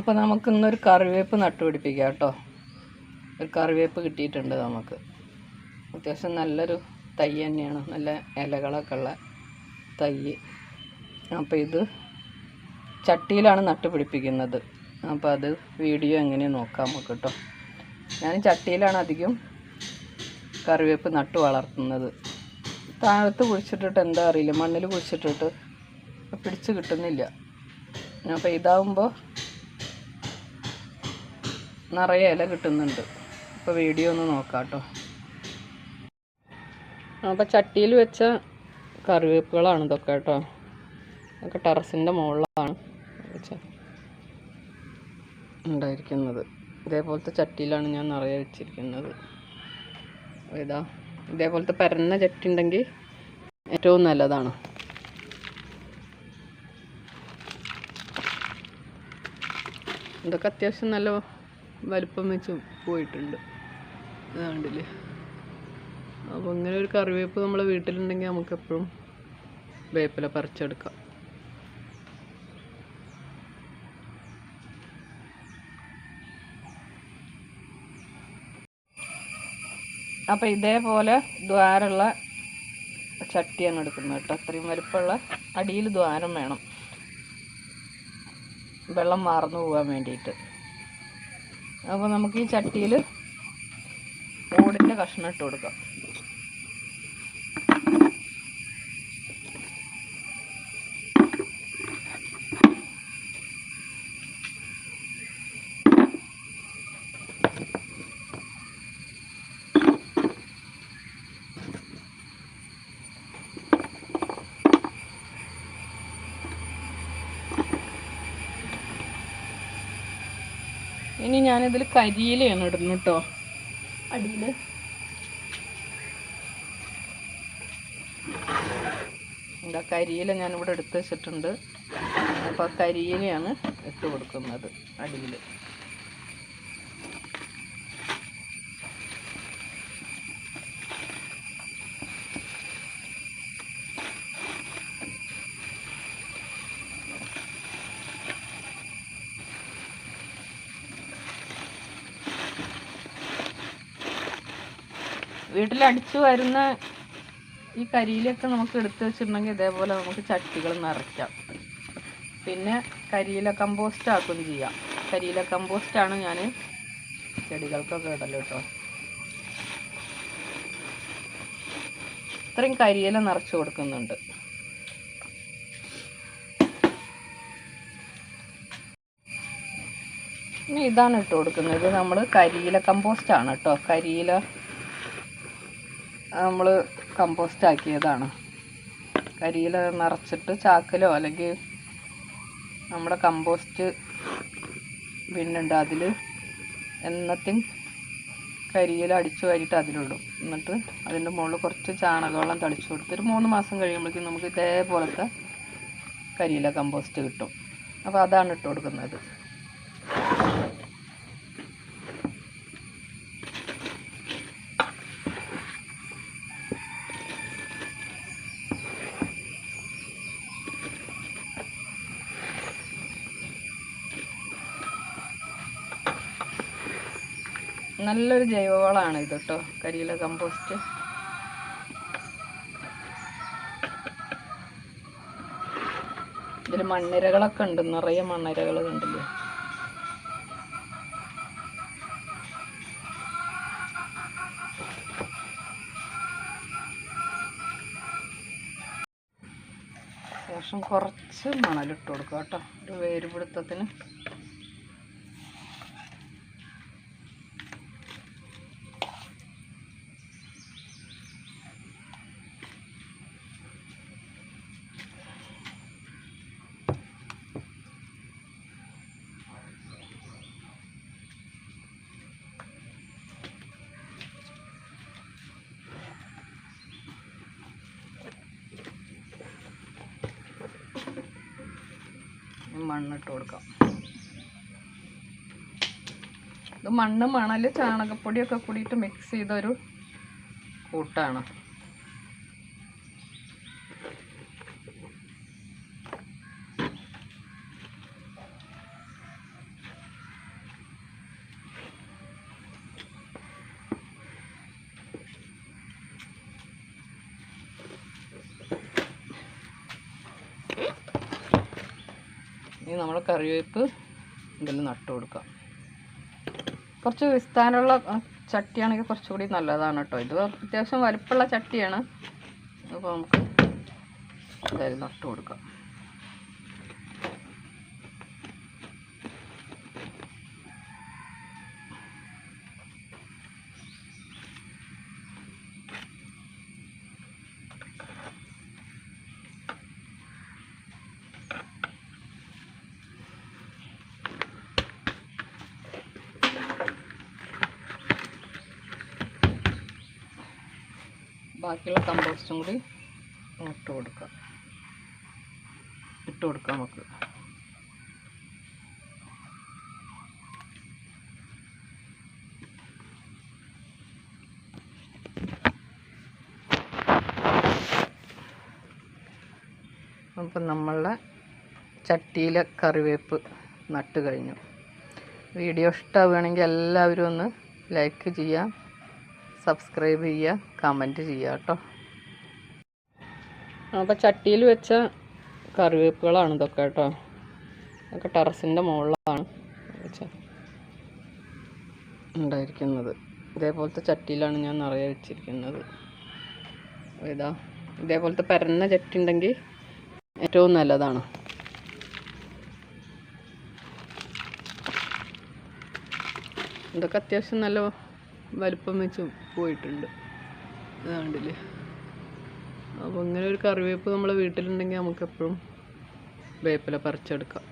അപ്പോൾ നമുക്ക് ഇന്നൊരു കറിവേപ്പ് നട്ടുപിടിപ്പിക്കാം കേട്ടോ. ഒരു കറിവേപ്പ് കിട്ടിയിട്ടുണ്ട് നമുക്ക്. അത്യാവശ്യം നല്ലൊരു തൈ തന്നെയാണ്. നല്ല ഇലകളൊക്കെ ഉള്ള തൈ. അപ്പോൾ ഇത് ചട്ടിയിലാണ് നട്ടുപിടിപ്പിക്കുന്നത്. അപ്പോൾ അത് വീഡിയോ എങ്ങനെ നോക്കാം നമുക്ക് കേട്ടോ. ഞാൻ ചട്ടിയിലാണ് അധികം കറിവേപ്പ് നട്ടു വളർത്തുന്നത്. താഴത്ത് കുഴിച്ചിട്ടിട്ട് എന്താ അറിയില്ല. മണ്ണിൽ കുഴിച്ചിട്ടിട്ട് പിടിച്ച് കിട്ടുന്നില്ല. അപ്പോൾ ഇതാവുമ്പോൾ നിറയെ ഇല കിട്ടുന്നുണ്ട്. അപ്പോൾ വീഡിയോ ഒന്ന് നോക്കാം കേട്ടോ അപ്പോൾ ചട്ടിയിൽ വെച്ച കറിവേപ്പുകളാണ് ഇതൊക്കെ കേട്ടോ. ഒക്കെ ടെറസിന്റെ മുകളിലാണ് ഉണ്ടായിരിക്കുന്നത്. ഇതേപോലത്തെ ചട്ടിയിലാണ് ഞാൻ നിറയെ വെച്ചിരിക്കുന്നത്. ഇതാ ഇതേപോലത്തെ പരന്ന ചട്ടി ഉണ്ടെങ്കിൽ ഏറ്റവും നല്ലതാണ്. ഇതൊക്കെ അത്യാവശ്യം നല്ല വലിപ്പം വെച്ച് പോയിട്ടുണ്ട്. അത് കണ്ടില്ലേ? അപ്പോൾ ഇങ്ങനെ ഒരു കറിവേപ്പ് നമ്മളെ വീട്ടിലുണ്ടെങ്കിൽ നമുക്ക് എപ്പോഴും വേപ്പില പറിച്ചെടുക്കാം. അപ്പോൾ ഇതേപോലെ ദ്വാരമുള്ള ചട്ടിയാണ് എടുക്കുന്നത് കേട്ടോ. അത്രയും വലുപ്പമുള്ള അടിയിൽ ദ്വാരം വേണം. വെള്ളം വാർന്നു പോകാൻ വേണ്ടിയിട്ട്. അപ്പോൾ നമുക്ക് ഈ ചട്ടിയിൽ ഓടിന്റെ കഷ്ണം ഇട്ട് കൊടുക്കാം. ഇനി ഞാനിതിൽ കരിയിലയാണ് ഇടുന്നു കേട്ടോ. അടിയിൽ എന്താ കരിയില ഞാനിവിടെ എടുത്ത് വെച്ചിട്ടുണ്ട്. അപ്പോൾ കരിയിലയാണ് ഇട്ട് കൊടുക്കുന്നത് അടിയിൽ വീട്ടിൽ അടിച്ചു വരുന്ന ഈ കരിയിലൊക്കെ നമുക്ക് എടുത്തു വെച്ചിട്ടുണ്ടെങ്കിൽ ഇതേപോലെ നമുക്ക് ചട്ടികൾ നിറയ്ക്കാം. പിന്നെ കരിയില കമ്പോസ്റ്റ് ആക്കുകയും ചെയ്യാം. കരിയില കമ്പോസ്റ്റാണ് ഞാൻ ചെടികൾക്കൊക്കെ ഇടൽ കേട്ടോ. ഇത്രയും കരിയില നിറച്ചു കൊടുക്കുന്നുണ്ട്. ഇനി ഇതാണ് ഇട്ട് കൊടുക്കുന്നത്. ഇത് നമ്മൾ കരിയില കമ്പോസ്റ്റ് ആണ് കേട്ടോ. കരിയില നമ്മൾ കമ്പോസ്റ്റ് ആക്കിയതാണ്. കരിയിൽ നിറച്ചിട്ട് ചാക്കിലോ അല്ലെങ്കിൽ നമ്മുടെ കമ്പോസ്റ്റ് ബിന്നുണ്ട് അതിൽ എന്നത്തെയും കരിയിൽ അടിച്ചു വാരിയിട്ട് അതിലിടും. എന്നിട്ട് അതിന്റെ മുകളിൽ കുറച്ച് ചാണകവെള്ളം തളിച്ചു കൊടുത്ത് ഒരു മൂന്ന് മാസം കഴിയുമ്പോഴേക്കും നമുക്ക് ഇതേപോലത്തെ കരിയില കമ്പോസ്റ്റ് കിട്ടും. അപ്പോൾ അതാണ് ഇട്ട് കൊടുക്കുന്നത്. നല്ലൊരു ജൈവവളമാണ് ഇത് കേട്ടോ കരിയില കമ്പോസ്റ്റ് ഇതിൽ മണ്ണിരകളൊക്കെ ഉണ്ട്. നിറയെ മണ്ണിരകൾ കണ്ടില്ലേ? ശേഷം കുറച്ച് മണലിട്ട് കൊടുക്കുക കേട്ടോ ഒരു വേരുപിടുത്തത്തിന്. മണ്ണിട്ട് കൊടുക്കാം. ഇത് മണ്ണ് മണൽ ചാണകപ്പൊടിയൊക്കെ കൂടിയിട്ട് മിക്സ് ചെയ്തൊരു കൂട്ടാണ്. ഇനി നമ്മൾ കറിവേപ്പ് ഇതിൽ നട്ട് കൊടുക്കാം. കുറച്ച് വിസ്താരമുള്ള ചട്ടിയാണെങ്കിൽ കുറച്ചുകൂടി നല്ലതാണ് കേട്ടോ. ഇത് അത്യാവശ്യം വലുപ്പമുള്ള ചട്ടിയാണ്. അപ്പോൾ നമുക്ക് എന്തായാലും നട്ട് കൊടുക്കാം. ബാക്കിയുള്ള കമ്പോസ്റ്റും കൂടി ഇട്ട് കൊടുക്കാം ഇട്ട് കൊടുക്കാം നമുക്ക്. അപ്പം നമ്മളുടെ ചട്ടിയിലെ കറിവേപ്പ് നട്ട് കഴിഞ്ഞു. വീഡിയോ ഇഷ്ടമാവുകയാണെങ്കിൽ എല്ലാവരും ഒന്ന് ലൈക്ക് ചെയ്യുക. സബ്സ്ക്രൈബ് ചെയ്യുക കമന്റ് ചെയ്യുക കേട്ടോ. അപ്പോൾ ചട്ടിയിൽ വെച്ച കറിവേപ്പുകളാണ് ഇതൊക്കെ കേട്ടോ. ഇതൊക്കെ ടെറസിന്റെ മുകളിലാണ് ഉണ്ടായിരിക്കുന്നത്. ഇതേപോലത്തെ ചട്ടിയിലാണ് ഞാൻ നിറയെ വെച്ചിരിക്കുന്നത്. ഇതാ ഇതേപോലത്തെ പരന്ന ചട്ടി ഉണ്ടെങ്കിൽ ഏറ്റവും നല്ലതാണ്. ഇതൊക്കെ അത്യാവശ്യം നല്ല വലിപ്പം വെച്ച് പോയിട്ടുണ്ട്. അതാണ്ടില്ലേ അപ്പോൾ ഇങ്ങനെ ഒരു കറിവേപ്പ് നമ്മളെ വീട്ടിലുണ്ടെങ്കിൽ നമുക്ക് എപ്പോഴും വേപ്പില പറിച്ചെടുക്കാം.